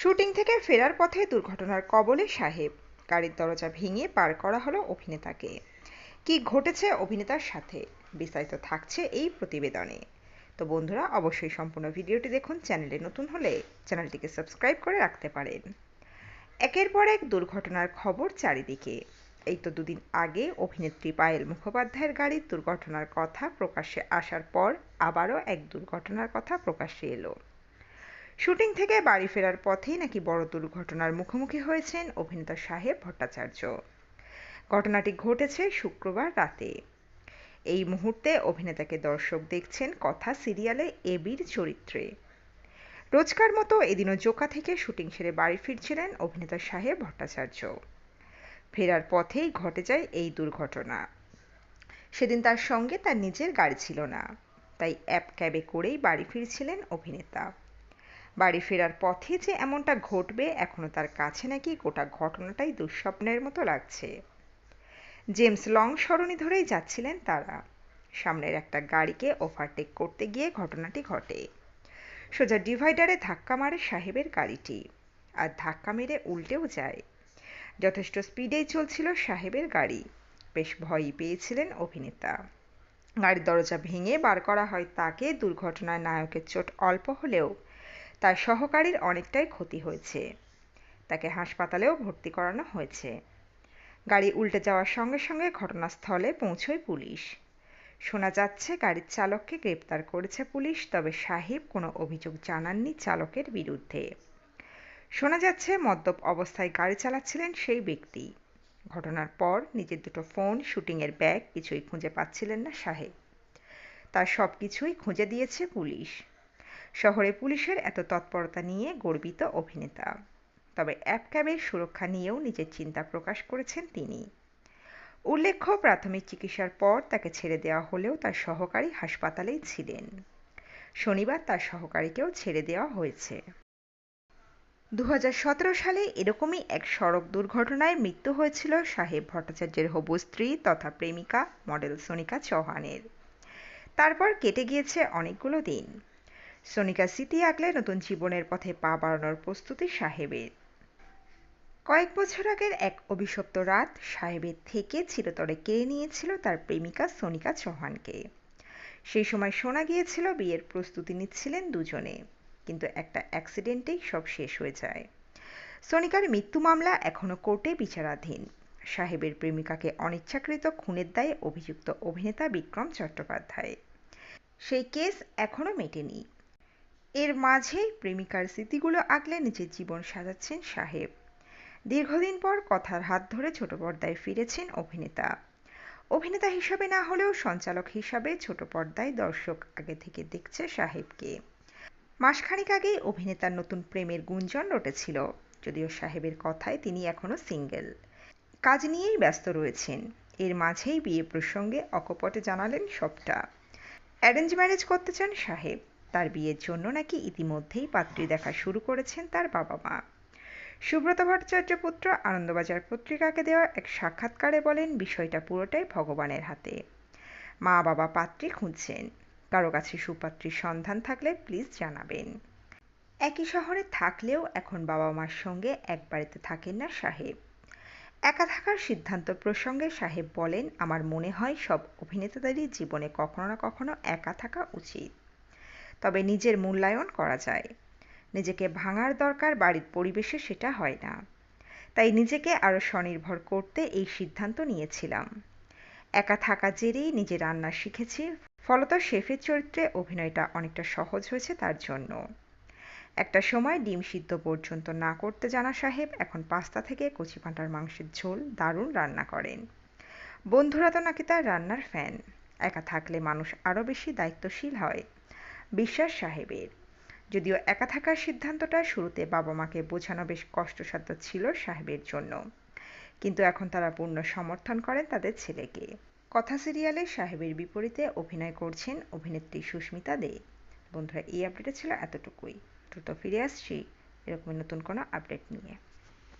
Shooting থেকে ফেরার পথে দুর্ঘটনার কবলে সাহেব। গাড়ির দরজা ভেঙে পার করা হলো অভিনেতাকে। কি ঘটেছে অভিনেতার সাথে? বিস্তারিত থাকছে এই প্রতিবেদনে। তো বন্ধুরা, অবশ্যই সম্পূর্ণ ভিডিওটি দেখুন, চ্যানেলে নতুন হলে চ্যানেলটিকে সাবস্ক্রাইব করে রাখতে পারেন। একের পর এক দুর্ঘটনার খবর চারিদিকে। এই তো দুদিন আগে অভিনেত্রী পায়েল মুখোপাধ্যায়ের গাড়ির দুর্ঘটনার কথা প্রকাশ্যে আসার পর আবারও এক দুর্ঘটনার কথা প্রকাশ্যে এলো। শুটিং থেকে বাড়ি ফেরার পথেই নাকি বড় দুর্ঘটনার মুখোমুখি হয়েছেন অভিনেতা সাহেব ভট্টাচার্য। ঘটনাটি ঘটেছে শুক্রবার রাতে। এই মুহূর্তে অভিনেতাকে দর্শক দেখছেন কথা সিরিয়ালে এবির চরিত্রে। রোজকার মতো এদিনও জোকা থেকে শুটিং সেরে বাড়ি ফিরছিলেন অভিনেতা সাহেব ভট্টাচার্য। ফেরার পথেই ঘটে যায় এই দুর্ঘটনা। সেদিন তার সঙ্গে তার নিজের গাড়ি ছিল না, তাই অ্যাপ ক্যাবে করেই বাড়ি ফিরছিলেন অভিনেতা। বাড়ি ফেরার পথে যে এমনটা ঘটবে এখনও তার কাছে নাকি গোটা ঘটনাটাই দুঃস্বপ্নের মতো লাগছে। জেমস লং সরণি ধরেই যাচ্ছিলেন তারা। সামনের একটা গাড়িকে ওভারটেক করতে গিয়ে ঘটনাটি ঘটে। সোজা ডিভাইডারে ধাক্কা মারে সাহেবের গাড়িটি আর ধাক্কা মেরে উল্টেও যায়। যথেষ্ট স্পিডেই চলছিল সাহেবের গাড়ি। বেশ ভয়ই পেয়েছিলেন অভিনেতা। গাড়ির দরজা ভেঙে বার করা হয় তাকে, দুর্ঘটনায় নায়কের চোট অল্প হলেও তার সহকারীর অনেকটাই ক্ষতি হয়েছে। তাকে হাসপাতালেও ভর্তি করানো হয়েছে। গাড়ি উল্টে যাওয়ার সঙ্গে সঙ্গে ঘটনাস্থলে পৌঁছয় পুলিশ। শোনা যাচ্ছে, গাড়ির চালককে গ্রেপ্তার করেছে পুলিশ, তবে সাহেব কোনো অভিযোগ জানাননি চালকের বিরুদ্ধে। শোনা যাচ্ছে, মদ্যপ অবস্থায় গাড়ি চালাচ্ছিলেন সেই ব্যক্তি। ঘটনার পর নিজের দুটো ফোন, শুটিংয়ের ব্যাগ কিছুই খুঁজে পাচ্ছিলেন না সাহেব। তার সব কিছুই খুঁজে দিয়েছে পুলিশ। শহরে পুলিশের এত তৎপরতা নিয়ে গর্বিত অভিনেতা। তবে অ্যাপ ক্যাবের সুরক্ষা নিয়েও নিজের চিন্তা প্রকাশ করেছেন তিনি। উল্লেখ্য, প্রাথমিক চিকিৎসার পর তাকে ছেড়ে দেওয়া হলেও তার সহকারী হাসপাতালেই ছিলেন। শনিবার তার সহকারীকেও ছেড়ে দেওয়া হয়েছে। দু হাজার সতেরো সালে এরকমই এক সড়ক দুর্ঘটনায় মৃত্যু হয়েছিল সাহেব ভট্টাচার্যের হবু স্ত্রী তথা প্রেমিকা মডেল সোনিকা চৌহানের। তারপর কেটে গিয়েছে অনেকগুলো দিন। সোনিকা স্মৃতি আঁকলে নতুন জীবনের পথে পা বাড়ানোর প্রস্তুতি সাহেবের। কয়েক বছর আগের এক অভিশপ্ত রাত সাহেবের থেকে চিরতরে কেড়ে নিয়েছিল তার প্রেমিকা সোনিকা চৌহানকে। সেই সময় শোনা গিয়েছিল, বিয়ের প্রস্তুতি নিচ্ছিলেন দুজনে, কিন্তু একটা অ্যাক্সিডেন্টেই সব শেষ হয়ে যায়। সোনিকার মৃত্যু মামলা এখনও কোর্টে বিচারাধীন। সাহেবের প্রেমিকাকে অনিচ্ছাকৃত খুনের দায়ে অভিযুক্ত অভিনেতা বিক্রম চট্টোপাধ্যায়। সেই কেস এখনও মেটেনি। এর মাঝেই প্রেমিকার স্মৃতিগুলো আগলে নিজের জীবন সাজাচ্ছেন সাহেব। দীর্ঘদিন পর কথার হাত ধরে ছোট পর্দায় ফিরেছেন অভিনেতা। অভিনেতা হিসাবে না হলেও সঞ্চালক হিসাবে ছোট পর্দায় দর্শক আগে থেকে দেখছে সাহেবকে। মাসখানিক আগেই অভিনেতার নতুন প্রেমের গুঞ্জন রটেছিল, যদিও সাহেবের কথায় তিনি এখনও সিঙ্গেল। কাজ নিয়েই ব্যস্ত রয়েছেন। এর মাঝেই বিয়ে প্রসঙ্গে অকপটে জানালেন সবটা। অ্যারেঞ্জ ম্যারেজ করতে চান সাহেব। তার বিয়ের জন্য নাকি ইতিমধ্যেই পাত্রী দেখা শুরু করেছেন তার বাবা মা সুব্রত ভট্টাচার্য পুত্র আনন্দবাজার পত্রিকাকে দেওয়া এক সাক্ষাৎকারে বলেন, বিষয়টা পুরোটাই ভগবানের হাতে। মা বাবা পাত্রী খুঁজছেন। কারও কাছে সুপাত্রীর সন্ধান থাকলে প্লিজ জানাবেন। একই শহরে থাকলেও এখন বাবা মার সঙ্গে এক বাড়িতে থাকেন না সাহেব। একা থাকার সিদ্ধান্ত প্রসঙ্গে সাহেব বলেন, আমার মনে হয় সব অভিনেতাদেরই জীবনে কখনো না কখনো একা থাকা উচিত। তবে নিজের মূল্যায়ন করা যায়। নিজেকে ভাঙার দরকার বাড়ির পরিবেশে সেটা হয় না। তাই নিজেকে আরও স্বনির্ভর করতে এই সিদ্ধান্ত নিয়েছিলাম। একা থাকা জেরেই নিজে রান্না শিখেছি, ফলত শেফের চরিত্রে অভিনয়টা অনেকটা সহজ হয়েছে তার জন্য। একটা সময় ডিম সিদ্ধ পর্যন্ত না করতে জানা সাহেব এখন পাস্তা থেকে কচি পাঁটার মাংসের ঝোল দারুণ রান্না করেন। বন্ধুরা তো নাকি তার রান্নার ফ্যান। একা থাকলে মানুষ আরও বেশি দায়িত্বশীল হয়। বিশ্বাস সাহেবের। যদিও একা থাকার সিদ্ধান্তটা শুরুতে বাবা মাকে বোঝানো বেশ কষ্টসাধ্য ছিল সাহেবের জন্য। কিন্তু এখন তারা পূর্ণ সমর্থন করেন তাদের ছেলেকে। কথা সিরিয়ালে সাহেবের বিপরীতে অভিনয় করছেন অভিনেত্রী সুস্মিতা দে। বন্ধুরা, এই আপডেটে ছিল এতটুকুই। দ্রুত ফিরে আসছি। এরকম নতুন কোনো আপডেট নিয়ে।